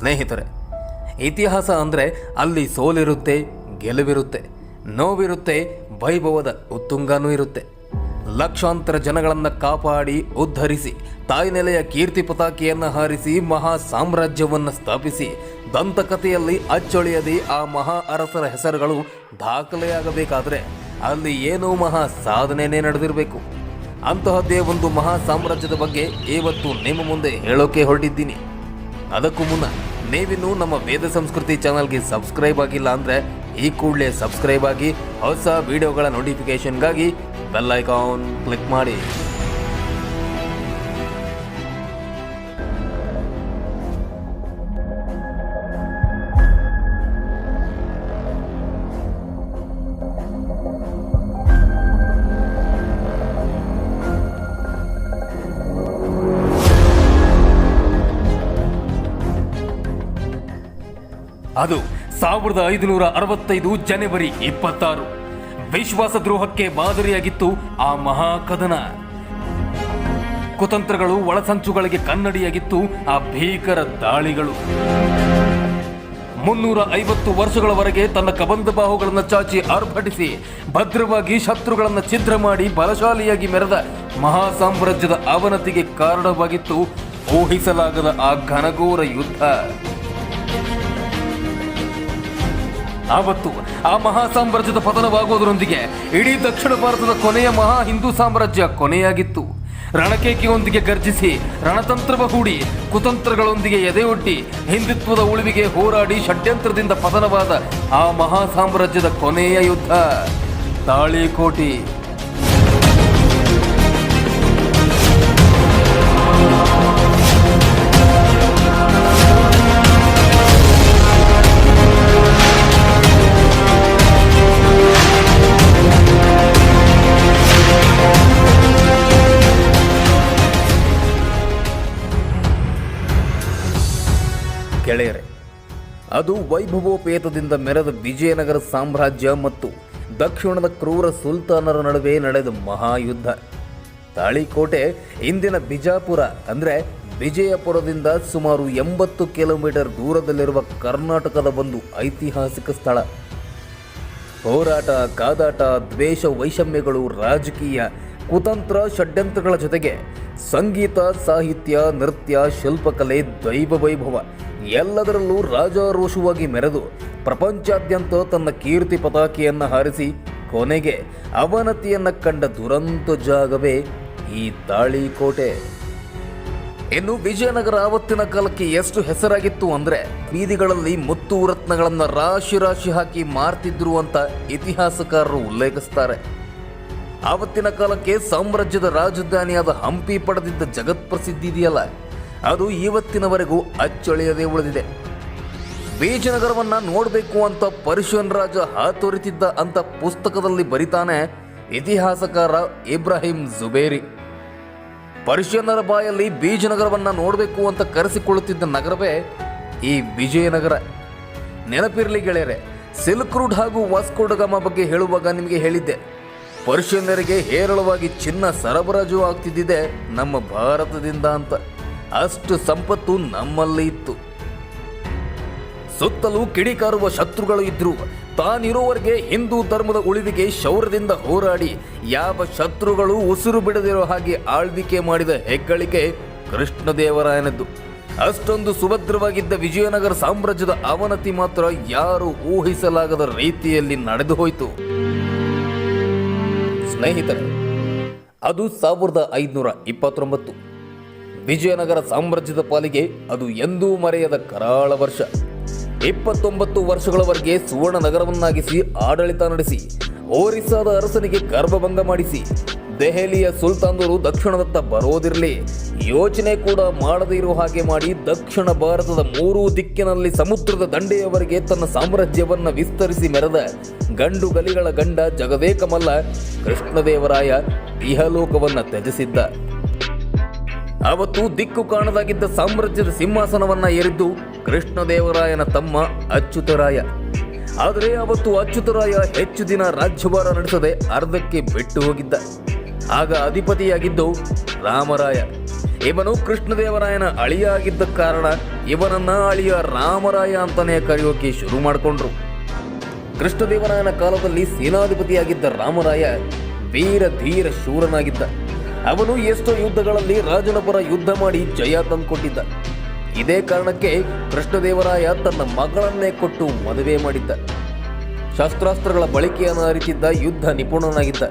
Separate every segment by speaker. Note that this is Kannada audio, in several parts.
Speaker 1: ಸ್ನೇಹಿತರೆ, ಇತಿಹಾಸ ಅಂದರೆ ಅಲ್ಲಿ ಸೋಲಿರುತ್ತೆ, ಗೆಲುವಿರುತ್ತೆ, ನೋವಿರುತ್ತೆ, ವೈಭವದ ಉತ್ತುಂಗನೂ ಇರುತ್ತೆ. ಲಕ್ಷಾಂತರ ಜನಗಳನ್ನು ಕಾಪಾಡಿ, ಉದ್ಧರಿಸಿ, ತಾಯ್ನೆಲೆಯ ಕೀರ್ತಿ ಪತಾಕೆಯನ್ನು ಹಾರಿಸಿ, ಮಹಾ ಸಾಮ್ರಾಜ್ಯವನ್ನು ಸ್ಥಾಪಿಸಿ, ದಂತಕಥೆಯಲ್ಲಿ ಅಚ್ಚೊಳೆಯದೆ ಆ ಮಹಾ ಅರಸರ ಹೆಸರುಗಳು ದಾಖಲೆಯಾಗಬೇಕಾದರೆ ಅಲ್ಲಿ ಏನೋ ಮಹಾ ಸಾಧನೆಯೇ ನಡೆದಿರಬೇಕು. ಅಂತಹದ್ದೇ ಒಂದು ಮಹಾ ಸಾಮ್ರಾಜ್ಯದ ಬಗ್ಗೆ ಇವತ್ತು ನಿಮ್ಮ ಮುಂದೆ ಹೇಳೋಕೆ ಹೊರಟಿದ್ದೀನಿ. ಅದಕ್ಕೂ ಮುನ್ನ ನೀವಿನ್ನೂ ನಮ್ಮ ವೇದ ಸಂಸ್ಕೃತಿ ಚಾನಲ್ಗೆ ಸಬ್ಸ್ಕ್ರೈಬ್ ಆಗಿಲ್ಲ ಅಂದರೆ ಈ ಕೂಡಲೇ ಸಬ್ಸ್ಕ್ರೈಬ್ ಆಗಿ ಹೊಸ ವಿಡಿಯೋಗಳ ನೋಟಿಫಿಕೇಶನ್ಗಾಗಿ ಬೆಲ್ ಐಕಾನ್ ಕ್ಲಿಕ್ ಮಾಡಿ. ಅದು ಸಾವಿರದ ಐದುನೂರ ಅರವತ್ತೈದು ಜನವರಿ ಇಪ್ಪತ್ತಾರು. ವಿಶ್ವಾಸ ದ್ರೋಹಕ್ಕೆ ಮಾದರಿಯಾಗಿತ್ತು ಆ ಮಹಾಕದನ. ಕುತಂತ್ರಗಳು ಒಳಸಂಚುಗಳಿಗೆ ಕನ್ನಡಿಯಾಗಿತ್ತು ಆ ಭೀಕರ ದಾಳಿಗಳು. ಮುನ್ನೂರ ಐವತ್ತು ವರ್ಷಗಳವರೆಗೆ ತನ್ನ ಕಬಂದ ಬಾಹುಗಳನ್ನು ಚಾಚಿ ಆರ್ಭಟಿಸಿ ಭದ್ರವಾಗಿ ಶತ್ರುಗಳನ್ನು ಛಿದ್ರ ಮಾಡಿ ಬಲಶಾಲಿಯಾಗಿ ಮೆರೆದ ಮಹಾ ಸಾಮ್ರಾಜ್ಯದ ಅವನತಿಗೆ ಕಾರಣವಾಗಿತ್ತು ಊಹಿಸಲಾಗದ ಆ ಘನಘೋರ ಯುದ್ಧ. ಆವತ್ತು ಆ ಮಹಾ ಸಾಮ್ರಾಜ್ಯದ ಪತನವಾಗುವುದರೊಂದಿಗೆ ಇಡೀ ದಕ್ಷಿಣ ಭಾರತದ ಕೊನೆಯ ಮಹಾ ಹಿಂದೂ ಸಾಮ್ರಾಜ್ಯ ಕೊನೆಯಾಗಿತ್ತು. ರಣಕೇಕೆಯೊಂದಿಗೆ ಗರ್ಜಿಸಿ ರಣತಂತ್ರವ ಹೂಡಿ ಕುತಂತ್ರಗಳೊಂದಿಗೆ ಎದೆಯೊಡ್ಡಿ ಹಿಂದುತ್ವದ ಉಳಿವಿಗೆ ಹೋರಾಡಿ ಷಡ್ಯಂತ್ರದಿಂದ ಪತನವಾದ ಆ ಮಹಾ ಸಾಮ್ರಾಜ್ಯದ ಕೊನೆಯ ಯುದ್ಧ. ತಾಳಿಕೋಟಿ. ಗೆಳೆಯರೆ, ಅದು ವೈಭವೋಪೇತದಿಂದ ಮೆರೆದ ವಿಜಯನಗರ ಸಾಮ್ರಾಜ್ಯ ಮತ್ತು ದಕ್ಷಿಣದ ಕ್ರೂರ ಸುಲ್ತಾನರ ನಡುವೆ ನಡೆದ ಮಹಾಯುದ್ಧ. ತಾಳಿಕೋಟೆ ಇಂದಿನ ಬಿಜಾಪುರ, ಅಂದರೆ ವಿಜಯಪುರದಿಂದ ಸುಮಾರು ಎಂಬತ್ತು ಕಿಲೋಮೀಟರ್ ದೂರದಲ್ಲಿರುವ ಕರ್ನಾಟಕದ ಒಂದು ಐತಿಹಾಸಿಕ ಸ್ಥಳ. ಹೋರಾಟ, ಕಾದಾಟ, ದ್ವೇಷ, ವೈಷಮ್ಯಗಳು, ರಾಜಕೀಯ, ಕುತಂತ್ರ, ಷಡ್ಯಂತ್ರಗಳ ಜೊತೆಗೆ ಸಂಗೀತ, ಸಾಹಿತ್ಯ, ನೃತ್ಯ, ಶಿಲ್ಪಕಲೆ, ದೈವ ವೈಭವ ಎಲ್ಲದರಲ್ಲೂ ರಾಜಾರೋಷವಾಗಿ ಮೆರೆದು ಪ್ರಪಂಚಾದ್ಯಂತ ತನ್ನ ಕೀರ್ತಿ ಪತಾಕೆಯನ್ನು ಹಾರಿಸಿ ಕೊನೆಗೆ ಅವನತಿಯನ್ನ ಕಂಡ ದುರಂತ ಜಾಗವೇ ಈ ತಾಳಿಕೋಟೆ. ಇನ್ನು ವಿಜಯನಗರ ಆವತ್ತಿನ ಕಾಲಕ್ಕೆ ಎಷ್ಟು ಹೆಸರಾಗಿತ್ತು ಅಂದ್ರೆ ಬೀದಿಗಳಲ್ಲಿ ಮುತ್ತು ರತ್ನಗಳನ್ನು ರಾಶಿ ರಾಶಿ ಹಾಕಿ ಮಾರ್ತಿದ್ರು ಅಂತ ಇತಿಹಾಸಕಾರರು ಉಲ್ಲೇಖಿಸ್ತಾರೆ. ಆವತ್ತಿನ ಕಾಲಕ್ಕೆ ಸಾಮ್ರಾಜ್ಯದ ರಾಜಧಾನಿಯಾದ ಹಂಪಿ ಪಡೆದಿದ್ದ ಜಗತ್ಪ್ರಸಿದ್ಧಿ ಇದೆಯಲ್ಲ? ಅದು ಇವತ್ತಿನವರೆಗೂ ಅಚ್ಚಳಿಯದೆ ಉಳಿದಿದೆ. ಬೀಜನಗರವನ್ನ ನೋಡಬೇಕು ಅಂತ ಪರ್ಷಿಯನ್ ರಾಜ ಹಾತೊರಿತಿದ್ದ ಅಂತ ಪುಸ್ತಕದಲ್ಲಿ ಬರಿತಾನೆ ಇತಿಹಾಸಕಾರ ಇಬ್ರಾಹಿಂ ಜುಬೇರಿ. ಪರ್ಷಿಯನ್ನರ ಬಾಯಲ್ಲಿ ಬೀಜನಗರವನ್ನ ನೋಡಬೇಕು ಅಂತ ಕರೆಸಿಕೊಳ್ಳುತ್ತಿದ್ದ ನಗರವೇ ಈ ವಿಜಯನಗರ. ನೆನಪಿರಲಿ ಗೆಳೆಯರೆ, ಸಿಲ್ಕ್ ರೂಟ್ ಹಾಗೂ ವಾಸ್ಕೋಡಗಮ ಬಗ್ಗೆ ಹೇಳುವಾಗ ನಿಮಗೆ ಹೇಳಿದ್ದೆ ಪರ್ಷಿಯನ್ನರಿಗೆ ಹೇರಳವಾಗಿ ಚಿನ್ನ ಸರಬರಾಜು ಆಗ್ತಿದ್ದಿದೆ ನಮ್ಮ ಭಾರತದಿಂದ ಅಂತ. ಅಷ್ಟು ಸಂಪತ್ತು ನಮ್ಮಲ್ಲಿ ಇತ್ತು ಸುತ್ತಲೂ ಕಿಡಿಕಾರುವ ಶತ್ರುಗಳು ಇದ್ರು. ತಾನಿರುವವರೆಗೆ ಹಿಂದೂ ಧರ್ಮದ ಉಳಿವಿಗೆ ಶೌರ್ಯದಿಂದ ಹೋರಾಡಿ, ಯಾವ ಶತ್ರುಗಳು ಉಸಿರು ಬಿಡದಿರೋ ಹಾಗೆ ಆಳ್ವಿಕೆ ಮಾಡಿದ ಹೆಗ್ಗಳಿಕೆ ಕೃಷ್ಣದೇವರಾಯನದ್ದು. ಅಷ್ಟೊಂದು ಸುಭದ್ರವಾಗಿದ್ದ ವಿಜಯನಗರ ಸಾಮ್ರಾಜ್ಯದ ಅವನತಿ ಮಾತ್ರ ಯಾರು ಊಹಿಸಲಾಗದ ರೀತಿಯಲ್ಲಿ ನಡೆದು ಹೋಯಿತು. ಸ್ನೇಹಿತರೆ, ಅದು ಸಾವಿರದ ಐದುನೂರ ಇಪ್ಪತ್ತೊಂಬತ್ತು. ವಿಜಯನಗರ ಸಾಮ್ರಾಜ್ಯದ ಪಾಲಿಗೆ ಅದು ಎಂದೂ ಮರೆಯದ ಕರಾಳ ವರ್ಷ. ಇಪ್ಪತ್ತೊಂಬತ್ತು ವರ್ಷಗಳವರೆಗೆ ಸುವರ್ಣ ನಗರವನ್ನಾಗಿಸಿ ಆಡಳಿತ ನಡೆಸಿ, ಒರಿಸ್ಸಾದ ಅರಸನಿಗೆ ಗರ್ಭಭಂಗ ಮಾಡಿಸಿ, ದೆಹಲಿಯ ಸುಲ್ತಾನರು ದಕ್ಷಿಣದತ್ತ ಬರೋದಿರಲಿ. ಯೋಚನೆ ಕೂಡ ಮಾಡದೇ ಇರುವ ಹಾಗೆ ಮಾಡಿ ದಕ್ಷಿಣ ಭಾರತದ ಮೂರು ದಿಕ್ಕಿನಲ್ಲಿ ಸಮುದ್ರದ ದಂಡೆಯವರೆಗೆ ತನ್ನ ಸಾಮ್ರಾಜ್ಯವನ್ನ ವಿಸ್ತರಿಸಿ ಮೆರೆದ ಗಂಡು ಗಲಿಗಳ ಗಂಡ ಜಗದೇಕಮಲ್ಲ ಕೃಷ್ಣದೇವರಾಯ ಇಹಲೋಕವನ್ನ ತ್ಯಜಿಸಿದ್ದ. ಅವತ್ತು ದಿಕ್ಕು ಕಾಣದಾಗಿದ್ದ ಸಾಮ್ರಾಜ್ಯದ ಸಿಂಹಾಸನವನ್ನ ಏರಿದ್ದು ಕೃಷ್ಣದೇವರಾಯನ ತಮ್ಮ ಅಚ್ಯುತರಾಯ. ಆದರೆ ಅವತ್ತು ಅಚ್ಯುತರಾಯ ಹೆಚ್ಚು ದಿನ ರಾಜ್ಯಭಾರ ನಡೆಸದೆ ಅರ್ಧಕ್ಕೆ ಬಿಟ್ಟು ಹೋಗಿದ್ದ. ಆಗ ಅಧಿಪತಿಯಾಗಿದ್ದು ರಾಮರಾಯ. ಇವನು ಕೃಷ್ಣದೇವರಾಯನ ಅಳಿಯ ಆಗಿದ್ದ ಕಾರಣ ಇವನನ್ನ ಅಳಿಯ ರಾಮರಾಯ ಅಂತಾನೆ ಕರೆಯೋಕೆ ಶುರು ಮಾಡಿಕೊಂಡ್ರು. ಕೃಷ್ಣದೇವರಾಯನ ಕಾಲದಲ್ಲಿ ಸೇನಾಧಿಪತಿಯಾಗಿದ್ದ ರಾಮರಾಯ ವೀರ ಧೀರ ಶೂರನಾಗಿದ್ದ. ಅವನು ಎಷ್ಟೋ ಯುದ್ಧಗಳಲ್ಲಿ ರಾಜನ ಪರ ಯುದ್ಧ ಮಾಡಿ ಜಯ ತಂದುಕೊಟ್ಟಿದ್ದ. ಇದೇ ಕಾರಣಕ್ಕೆ ಕೃಷ್ಣದೇವರಾಯ ತನ್ನ ಮಗಳನ್ನೇ ಕೊಟ್ಟು ಮದುವೆ ಮಾಡಿದ್ದ. ಶಸ್ತ್ರಾಸ್ತ್ರಗಳ ಬಳಕೆಯನ್ನು ಅರಿತಿದ್ದ ಯುದ್ಧ ನಿಪುಣನಾಗಿದ್ದ.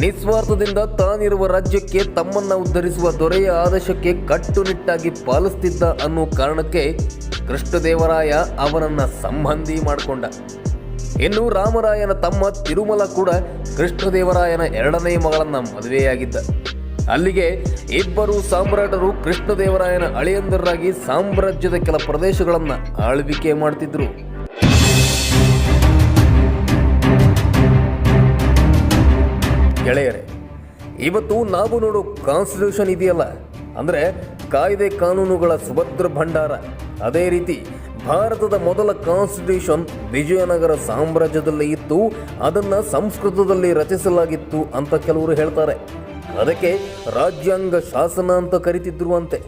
Speaker 1: ನಿಸ್ವಾರ್ಥದಿಂದ ತಾನಿರುವ ರಾಜ್ಯಕ್ಕೆ ತಮ್ಮನ್ನ ಉದ್ಧರಿಸುವ ದೊರೆಯ ಆದೇಶಕ್ಕೆ ಕಟ್ಟುನಿಟ್ಟಾಗಿ ಪಾಲಿಸ್ತಿದ್ದ ಅನ್ನೋ ಕಾರಣಕ್ಕೆ ಕೃಷ್ಣದೇವರಾಯ ಅವನನ್ನ ಸಂಬಂಧಿ ಮಾಡಿಕೊಂಡ. ಇನ್ನು ರಾಮರಾಯನ ತಮ್ಮ ತಿರುಮಲ ಕೂಡ ಕೃಷ್ಣದೇವರಾಯನ ಎರಡನೇ ಮಗಳನ್ನ ಮದುವೆಯಾಗಿದ್ದ. ಅಲ್ಲಿಗೆ ಇಬ್ಬರು ಸಾಮ್ರಾಟರು ಕೃಷ್ಣದೇವರಾಯನ ಅಳಿಯಂದರಾಗಿ ಸಾಮ್ರಾಜ್ಯದ ಕೆಲ ಪ್ರದೇಶಗಳನ್ನು ಆಳ್ವಿಕೆ ಮಾಡ್ತಿದ್ರು. ಗೆಳೆಯರೆ, ಇವತ್ತು ನಾವು ನೋಡೋ ಕಾನ್ಸ್ಟಿಟ್ಯೂಷನ್ ಇದೆಯಲ್ಲ? ಅಂದರೆ ಕಾಯ್ದೆ ಕಾನೂನುಗಳ ಸುಭದ್ರ ಭಂಡಾರ. ಅದೇ ರೀತಿ ಭಾರತದ ಮೊದಲ ಕಾನ್ಸ್ಟಿಟ್ಯೂಷನ್ ವಿಜಯನಗರ ಸಾಮ್ರಾಜ್ಯದಲ್ಲಿ ಇತ್ತು, ಅದನ್ನ ಸಂಸ್ಕೃತದಲ್ಲಿ ರಚಿಸಲಾಗಿತ್ತು ಅಂತ ಕೆಲವರು ಹೇಳ್ತಾರೆ. ಅದಕ್ಕೆ ರಾಜ್ಯಾಂಗ ಶಾಸನ ಅಂತ ಕರಿತಿದ್ರು ಅಂತೆ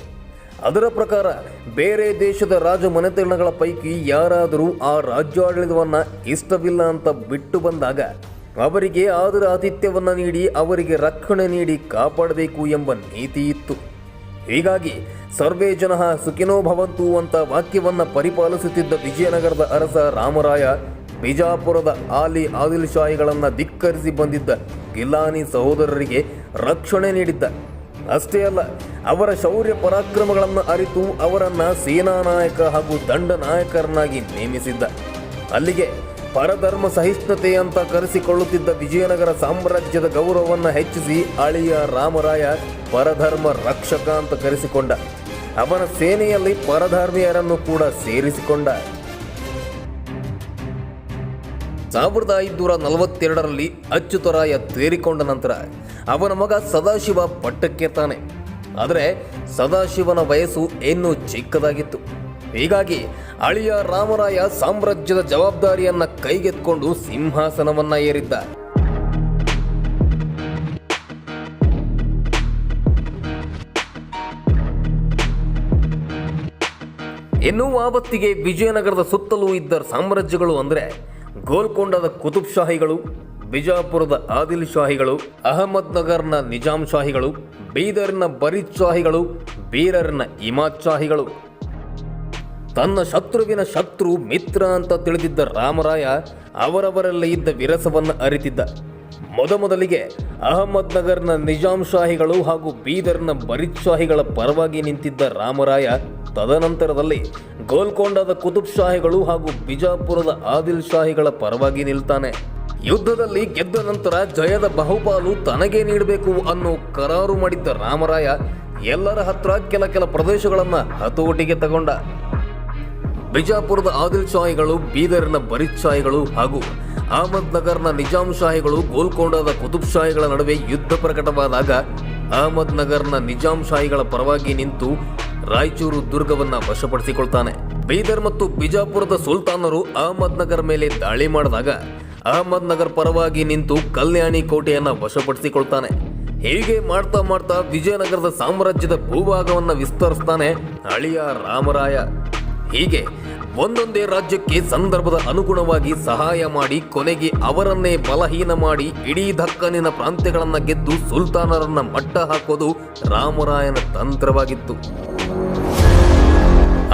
Speaker 1: ಅದರ ಪ್ರಕಾರ ಬೇರೆ ದೇಶದ ರಾಜ ಮನೆತನಗಳ ಪೈಕಿ ಯಾರಾದರೂ ಆ ರಾಜ್ಯಾಡಳಿತವನ್ನು ಇಷ್ಟವಿಲ್ಲ ಅಂತ ಬಿಟ್ಟು ಬಂದಾಗ ಅವರಿಗೆ ಆದರ ಆತಿಥ್ಯವನ್ನು ನೀಡಿ ಅವರಿಗೆ ರಕ್ಷಣೆ ನೀಡಿ ಕಾಪಾಡಬೇಕು ಎಂಬ ನೀತಿ ಇತ್ತು. ಹೀಗಾಗಿ ಸರ್ವೇ ಜನ ಸುಖಿನೋ ಭವಂತು ಅಂತ ವಾಕ್ಯವನ್ನು ಪರಿಪಾಲಿಸುತ್ತಿದ್ದ ವಿಜಯನಗರದ ಅರಸ ರಾಮರಾಯ ಬಿಜಾಪುರದ ಆಲಿ ಆದಿಲ್ ಶಾಹಿಗಳನ್ನು ಧಿಕ್ಕರಿಸಿ ಬಂದಿದ್ದ ಗಿಲಾನಿ ಸಹೋದರರಿಗೆ ರಕ್ಷಣೆ ನೀಡಿದ್ದ. ಅಷ್ಟೇ ಅಲ್ಲ, ಅವರ ಶೌರ್ಯ ಪರಾಕ್ರಮಗಳನ್ನು ಅರಿತು ಅವರನ್ನು ಸೇನಾ ನಾಯಕ ಹಾಗೂ ದಂಡ ನಾಯಕರನ್ನಾಗಿ ನೇಮಿಸಿದ್ದ. ಅಲ್ಲಿಗೆ ಪರಧರ್ಮ ಸಹಿಷ್ಣುತೆ ಅಂತ ಕರೆಸಿಕೊಳ್ಳುತ್ತಿದ್ದ ವಿಜಯನಗರ ಸಾಮ್ರಾಜ್ಯದ ಗೌರವವನ್ನು ಹೆಚ್ಚಿಸಿ ಅಳಿಯ ರಾಮರಾಯ ಪರಧರ್ಮ ರಕ್ಷಕ ಅಂತ ಕರೆಸಿಕೊಂಡ. ಅವನ ಸೇನೆಯಲ್ಲಿ ಪರಧರ್ಮಿಯರನ್ನು ಕೂಡ ಸೇರಿಸಿಕೊಂಡ. ಸಾವಿರದ ಐದುನೂರ ನಲವತ್ತೆರಡರಲ್ಲಿ ಅಚ್ಯುತರಾಯ ತೇರಿಕೊಂಡ ನಂತರ ಅವನ ಮಗ ಸದಾಶಿವ ಪಟ್ಟಕ್ಕೆ ತಾನೆ. ಆದರೆ ಸದಾಶಿವನ ವಯಸ್ಸು ಇನ್ನೂ ಚಿಕ್ಕದಾಗಿತ್ತು. ಹೀಗಾಗಿ ಅಳಿಯ ರಾಮರಾಯ ಸಾಮ್ರಾಜ್ಯದ ಜವಾಬ್ದಾರಿಯನ್ನ ಕೈಗೆತ್ಕೊಂಡು ಸಿಂಹಾಸನವನ್ನ ಏರಿದ್ದ. ಎನ್ನುವ ಆವತ್ತಿಗೆ ವಿಜಯನಗರದ ಸುತ್ತಲೂ ಇದ್ದ ಸಾಮ್ರಾಜ್ಯಗಳು ಅಂದರೆ ಗೋಲ್ಕೊಂಡದ ಕುತುಬ್ ಶಾಹಿಗಳು, ಬಿಜಾಪುರದ ಆದಿಲ್ ಶಾಹಿಗಳು, ಅಹಮದ್ ನಗರ್ನ ನಿಜಾಂ ಶಾಹಿಗಳು, ಬೀದರ್ನ ಬರೀದ್ ಶಾಹಿಗಳು, ಬೀರರ್ನ ಇಮಾದ್ ಶಾಹಿಗಳು. ತನ್ನ ಶತ್ರುವಿನ ಶತ್ರು ಮಿತ್ರ ಅಂತ ತಿಳಿದಿದ್ದ ರಾಮರಾಯ ಅವರವರಲ್ಲಿ ಇದ್ದ ವಿರಸವನ್ನು ಅರಿತಿದ್ದ. ಮೊದಮೊದಲಿಗೆ ಅಹಮದ್ ನಗರ್ನ ನಿಜಾಂ ಶಾಹಿಗಳು ಹಾಗೂ ಬೀದರ್ನ ಬರೀದ್ ಶಾಹಿಗಳ ಪರವಾಗಿ ನಿಂತಿದ್ದ ರಾಮರಾಯ ತದನಂತರದಲ್ಲಿ ಗೋಲ್ಕೊಂಡದ ಕುತುಬ್ ಶಾಹಿಗಳು ಹಾಗೂ ಬಿಜಾಪುರದ ಆದಿಲ್ ಶಾಹಿಗಳ ಪರವಾಗಿ ನಿಲ್ತಾನೆ. ಯುದ್ಧದಲ್ಲಿ ಗೆದ್ದ ನಂತರ ಜಯದ ಬಹುಪಾಲು ತನಗೇ ನೀಡಬೇಕು ಅನ್ನೋ ಕರಾರು ಮಾಡಿದ್ದ ರಾಮರಾಯ ಎಲ್ಲರ ಹತ್ರ ಕೆಲ ಕೆಲ ಪ್ರದೇಶಗಳನ್ನು ಹತೋಟಿಗೆ ತಗೊಂಡ. ಬಿಜಾಪುರದ ಆದಿಲ್ ಶಾಹಿಗಳು, ಬೀದರ್ನ ಬರೀದ್ ಶಾಹಿಗಳು ಹಾಗೂ ಅಹಮದ್ ನಗರ್ನ ನಿಜಾಮ್ ಶಾಹಿಗಳು ಗೋಲ್ಕೊಂಡದ ಕುತುಬ್ ಶಾಹಿಗಳ ನಡುವೆ ಯುದ್ಧ ಪ್ರಕಟವಾದಾಗ ಅಹಮದ್ ನಗರ್ನ ನಿಜಾಮ್ ಶಾಹಿಗಳ ಪರವಾಗಿ ನಿಂತು ರಾಯಚೂರು ದುರ್ಗವನ್ನ ವಶಪಡಿಸಿಕೊಳ್ತಾನೆ. ಬೀದರ್ ಮತ್ತು ಬಿಜಾಪುರದ ಸುಲ್ತಾನರು ಅಹಮದ್ ನಗರ್ ಮೇಲೆ ದಾಳಿ ಮಾಡಿದಾಗ ಅಹಮದ್ ನಗರ್ ಪರವಾಗಿ ನಿಂತು ಕಲ್ಯಾಣಿ ಕೋಟೆಯನ್ನ ವಶಪಡಿಸಿಕೊಳ್ತಾನೆ. ಹೀಗೆ ಮಾಡ್ತಾ ಮಾಡ್ತಾ ವಿಜಯನಗರದ ಸಾಮ್ರಾಜ್ಯದ ಭೂಭಾಗವನ್ನ ವಿಸ್ತರಿಸ್ತಾನೆ ಅಳಿಯ ರಾಮರಾಯ. ಹೀಗೆ ಒಂದೊಂದೇ ರಾಜ್ಯಕ್ಕೆ ಸಂದರ್ಭದ ಅನುಗುಣವಾಗಿ ಸಹಾಯ ಮಾಡಿ ಕೊನೆಗೆ ಅವರನ್ನೇ ಬಲಹೀನ ಮಾಡಿ ಇಡೀ ದಕ್ಕನಿನ ಪ್ರಾಂತ್ಯಗಳನ್ನು ಗೆದ್ದು ಸುಲ್ತಾನರನ್ನ ಮಟ್ಟ ಹಾಕೋದು ರಾಮರಾಯನ ತಂತ್ರವಾಗಿತ್ತು.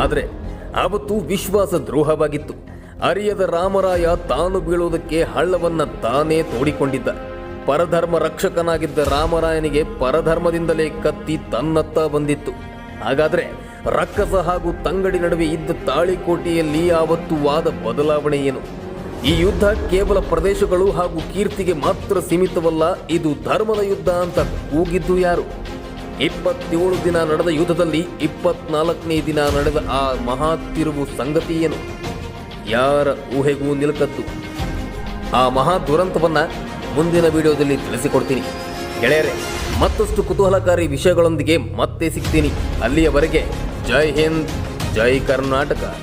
Speaker 1: ಆದರೆ ಆವತ್ತು ವಿಶ್ವಾಸ ದ್ರೋಹವಾಗಿತ್ತು. ಅರಿಯದ ರಾಮರಾಯ ತಾನು ಬೀಳುವುದಕ್ಕೆ ಹಳ್ಳವನ್ನ ತಾನೇ ತೋಡಿಕೊಂಡಿದ್ದ. ಪರಧರ್ಮ ರಕ್ಷಕನಾಗಿದ್ದ ರಾಮರಾಯನಿಗೆ ಪರಧರ್ಮದಿಂದಲೇ ಕತ್ತಿ ತನ್ನತ್ತ ಬಂದಿತ್ತು. ಹಾಗಾದರೆ ರಕ್ಕಸ ಹಾಗೂ ತಂಗಡಿ ನಡುವೆ ಇದ್ದ ತಾಳಿಕೋಟೆಯಲ್ಲಿ ಆವತ್ತು ವಾದ ಬದಲಾವಣೆ ಏನು? ಈ ಯುದ್ಧ ಕೇವಲ ಪ್ರದೇಶಗಳು ಹಾಗೂ ಕೀರ್ತಿಗೆ ಮಾತ್ರ ಸೀಮಿತವಲ್ಲ, ಇದು ಧರ್ಮದ ಯುದ್ಧ ಅಂತ ಕೂಗಿದ್ದು ಯಾರು? ಇಪ್ಪತ್ತೇಳು ದಿನ ನಡೆದ ಯುದ್ಧದಲ್ಲಿ ಇಪ್ಪತ್ನಾಲ್ಕನೇ ದಿನ ನಡೆದ ಆ ಮಹಾ ತಿರುವು ಸಂಗತಿಯೇನು? ಯಾರ ಊಹೆಗೂ ನಿಲುಕದ್ದು? ಆ ಮಹಾ ದುರಂತವನ್ನು ಮುಂದಿನ ವಿಡಿಯೋದಲ್ಲಿ ತಿಳಿಸಿಕೊಡ್ತೀನಿ. ಗೆಳೆಯರೆ, ಮತ್ತಷ್ಟು ಕುತೂಹಲಕಾರಿ ವಿಷಯಗಳೊಂದಿಗೆ ಮತ್ತೆ ಸಿಗ್ತೀನಿ. ಅಲ್ಲಿಯವರೆಗೆ ಜೈ ಹಿಂದ್, ಜೈ ಕರ್ನಾಟಕ.